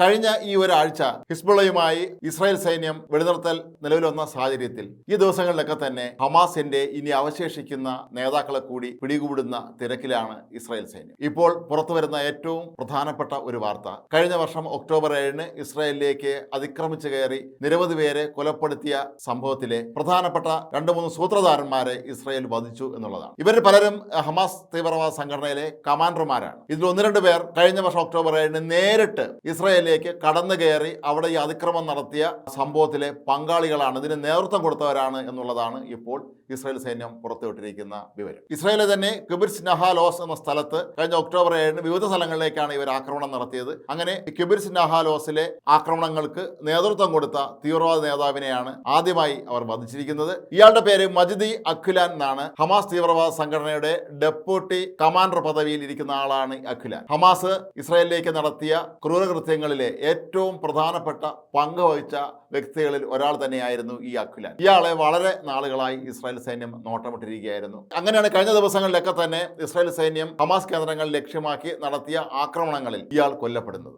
കഴിഞ്ഞ ഈ ഒരാഴ്ച ഹിസ്ബുള്ളയുമായി ഇസ്രായേൽ സൈന്യം വെടിനിർത്തൽ നിലവിൽ വന്ന സാഹചര്യത്തിൽ ഈ ദിവസങ്ങളിലൊക്കെ തന്നെ ഹമാസിന്റെ ഇനി അവശേഷിക്കുന്ന നേതാക്കളെ കൂടി പിടികൂടുന്ന തിരക്കിലാണ് ഇസ്രായേൽ സൈന്യം. ഇപ്പോൾ പുറത്തു വരുന്ന ഏറ്റവും പ്രധാനപ്പെട്ട ഒരു വാർത്ത. കഴിഞ്ഞ വർഷം ഒക്ടോബർ ഏഴിന് ഇസ്രായേലിലേക്ക് അതിക്രമിച്ചു കയറി നിരവധി പേരെ കൊലപ്പെടുത്തിയ സംഭവത്തിലെ പ്രധാനപ്പെട്ട രണ്ട് മൂന്ന് സൂത്രധാരന്മാരെ ഇസ്രായേൽ വധിച്ചു എന്നുള്ളതാണ്. ഇവരിൽ പലരും ഹമാസ് തീവ്രവാദ സംഘടനയിലെ കമാൻഡർമാരാണ്. ഇതിൽ ഒന്ന് രണ്ട് പേർ കഴിഞ്ഞ വർഷം ഒക്ടോബർ ഏഴിന് നേരിട്ട് ഇസ്രായേലിലേക്ക് കടന്നു കയറി അവിടെ ഈ അതിക്രമം നടത്തിയ സംഭവത്തിലെ പങ്കാളികളാണ്. ഇതിന് നേതൃത്വം കൊടുത്തവരാണ് എന്നുള്ളതാണ് ഇപ്പോൾ ഇസ്രായേൽ സൈന്യം പുറത്തുവിട്ടിരിക്കുന്ന വിവരം. ഇസ്രായേലിൽ തന്നെ കിബിർസ് നഹാലോസ് എന്ന സ്ഥലത്ത് കഴിഞ്ഞ ഒക്ടോബർ ഏഴിന് വിവിധ സ്ഥലങ്ങളിലേക്കാണ് ഇവർ ആക്രമണം നടത്തിയത്. അങ്ങനെ കിബിർസ് നഹാലോസിലെ ആക്രമണങ്ങൾക്ക് നേതൃത്വം കൊടുത്ത തീവ്രവാദ നേതാവിനെയാണ് ആദ്യമായി അവർ വധിച്ചിരിക്കുന്നത്. ഇയാളുടെ പേര് മജിദി അഖുലാൻ എന്നാണ്. ഹമാസ് തീവ്രവാദ സംഘടനയുടെ ഡെപ്യൂട്ടി കമാൻഡർ പദവിയിൽ ഇരിക്കുന്ന ആളാണ് അഖുലാൻ. ഹമാസ് ഇസ്രായേലിലേക്ക് നടത്തിയ ക്രൂരകൃത്യങ്ങളിലെ ഏറ്റവും പ്രധാനപ്പെട്ട പങ്ക് വഹിച്ച വ്യക്തികളിൽ ഒരാൾ തന്നെയായിരുന്നു ഈ അഖുലാൻ. ഇയാളെ വളരെ നാളുകളായി ഇസ്രായേൽ സൈന്യം നോട്ടമിട്ടിരിക്കുകയായിരുന്നു. അങ്ങനെയാണ് കഴിഞ്ഞ ദിവസങ്ങളിലൊക്കെ തന്നെ ഇസ്രായേൽ സൈന്യം ഹമാസ് കേന്ദ്രങ്ങൾ ലക്ഷ്യമാക്കി നടത്തിയ ആക്രമണങ്ങളിൽ ഇയാൾ കൊല്ലപ്പെടുന്നത്.